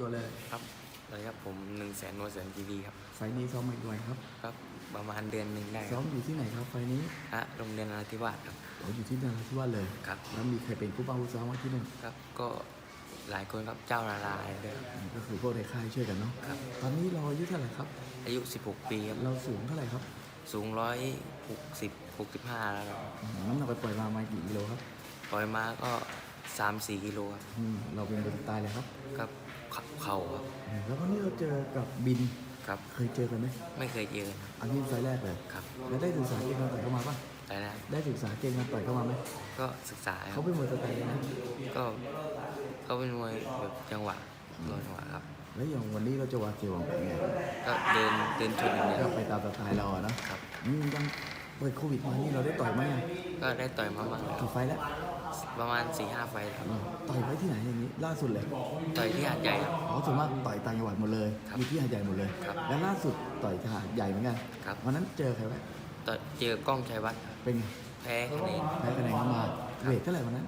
ตัวเลยครับสวัสดีครับผมหนึ่งแสนโนแสนทีวีครับไฟล์นี้ซ้อมมาด้วยครับก็ประมาณเดือนหนึ่งได้คซ้อรับมอยู่ที่ไหนครับไฟล์นี้ฮะโรงเรียนนราธิวาสครับเราอยู่ที่นราธิวาสเลย ครับแล้วมีใครเป็นผู้บ้าผู้ซ้อมว่าที่นั่นครับก็หลายคนครับเจ้านารายณ์ด้วยครับอืมก็คือพวกในค่ายช่วยกันเนาะครับตอนนี้เราอายุเท่าไหร่ครับ อายุ 16 ปีครับเราสูงเท่าไหร่ครับสูงร้อยหกสิบหกสิบห้าแล้วครับอืมน้ำหนักไปปล่อยมามากี่กิโลครับปล่อยมาก็ สามสี่กิโลครับอืมเราเป็นบนตายเลยครับครับเข่าเข่าครับอืมแล้วก็นี่เราเจอกับบินครับ เคยเจอกันไหมไม่เคยเจอครับอันนี้ไฟล์แรกเลยครับแล้วได้ศึกษาเกมการต่อยเข้ามาปะแต่นะครับได้ศึกษาเกมการต่อยเข้ามาไหมก็ศึกษาคเขารับเป็นมวยสไตล์เลยนะก็ก็เป็นมวยแบบจังหวะรอจังหวะครับ แล้วอย่างวันนี้เราจะวางเกมวางแผนไงก็เดินเดินชนอย่างเดียก็วไปตามสไตล์เราอะเนาะครับ อืมยัง เปิดโควิดมานี่เราได้ต่อยไหมอะก็ได้ต่อยมาบ้างครับกี่ไฟล์แล้วประมาณ4ี่ห้าไฟล์ครับอืมต่อยไว้ที่ไหนอย่างนี้ ล่าสุดเลยต่อยที่หาดใหญ่ครับ อ๋อส่วนมากต่อยต่างจังหวัดหมดเลยครับอยู่ที่หาดใหญ่หมดเลยครับแล้วล่าสุดต่อยที่หาดใหญ่เหมือนกันครับ วันนั้นเจอใครไว้ต่อยเจอกล้องชัยวัฒน์ครับเป็นไงแพ้คะแนนแพ้คะแนนเข้ามาเวทเท่าไหร่วันนั้น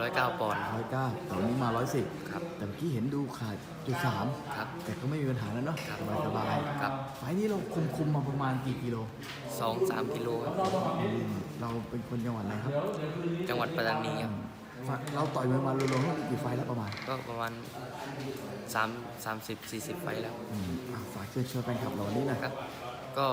ร้อยเก้าปอนด์ ร้อยเก้าแต่วันนี้มาร้อยสิบครับแต่เมื่อกี้เห็นดูขาดจุดสามครับแต่ก็ไม่มีปัญหาแล้วเนาะครับสบายสบายครับ ไฟล์นี้เราคุมคุมมาประมาณกี่กิโลสองสามกิโลครับอืมเราเป็นคนจังหวัดอะไรครับจังหวัดปัตตานีครับ ฝากเราต่อยมวยมารวมๆแล้วกี่ไฟล์แล้วประมาณก็ประมาณสามสามสิบสี่สิบไฟล์แล้วอืมอะฝากเชิญชวนแฟนคลับเราวันนี้หนะครับ ก็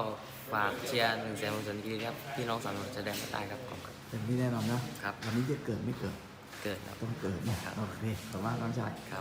ฝากเชียร์หนึ่งแสนคนสนกีครับ พี่น้องสามจังหวัดชายแดนภาคใต้ครับขอบคุณครับ เต็มที่แน่นอนนะครับ วันนี้จะเกิดไม่เกิด เกิดครับ ต้องเกิดนะครับโอเคขอบคุณมากน้องชาย ครับ